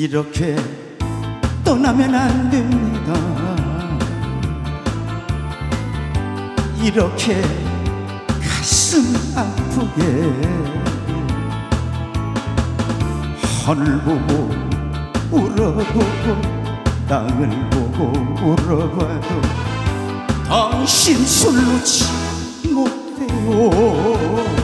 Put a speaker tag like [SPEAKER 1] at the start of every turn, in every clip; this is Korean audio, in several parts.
[SPEAKER 1] 이렇게 떠나면 안 됩니다. 이렇게 가슴 아프게 하늘 보고 울어보고 땅을 보고 울어봐도 당신 손 놓지 못해요.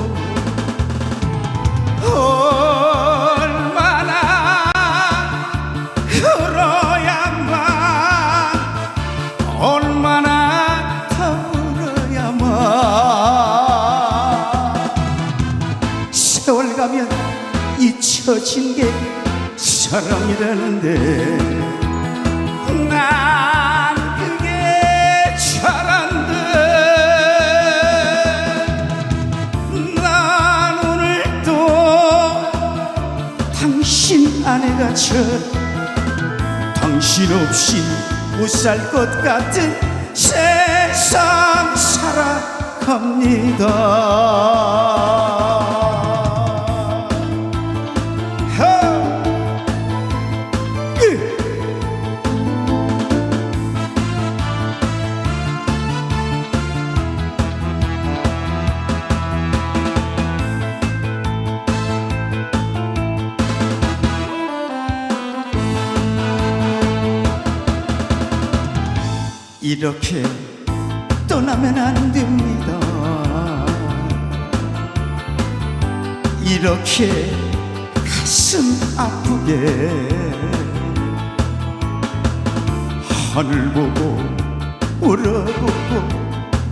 [SPEAKER 1] 가면 잊혀진 게 사랑이라는데 난 그게 잘안돼 난 오늘도 당신 안에 갇혀 당신 없이 못 살 것 같은 세상 살아갑니다. 이렇게 떠나면 안 됩니다. 이렇게 가슴 아프게 하늘 보고 울어보고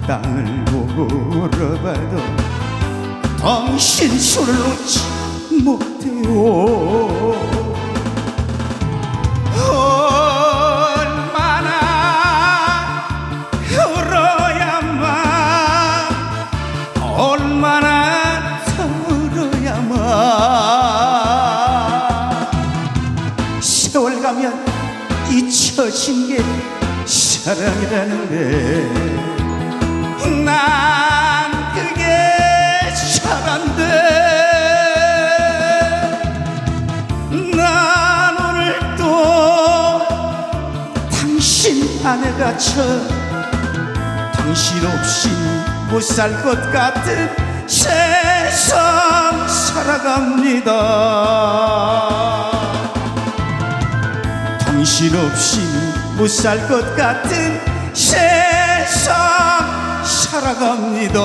[SPEAKER 1] 땅을 보고 울어봐도 당신 손을 놓지 못해요. 잊혀진 게 사랑이라는데. 난 그게 잘안돼. 난 오늘도 당신 안에 갇혀 당신 없이 못 살 것 같은 세상 살아갑니다 없이 못살 것 같은 세상 살아갑니다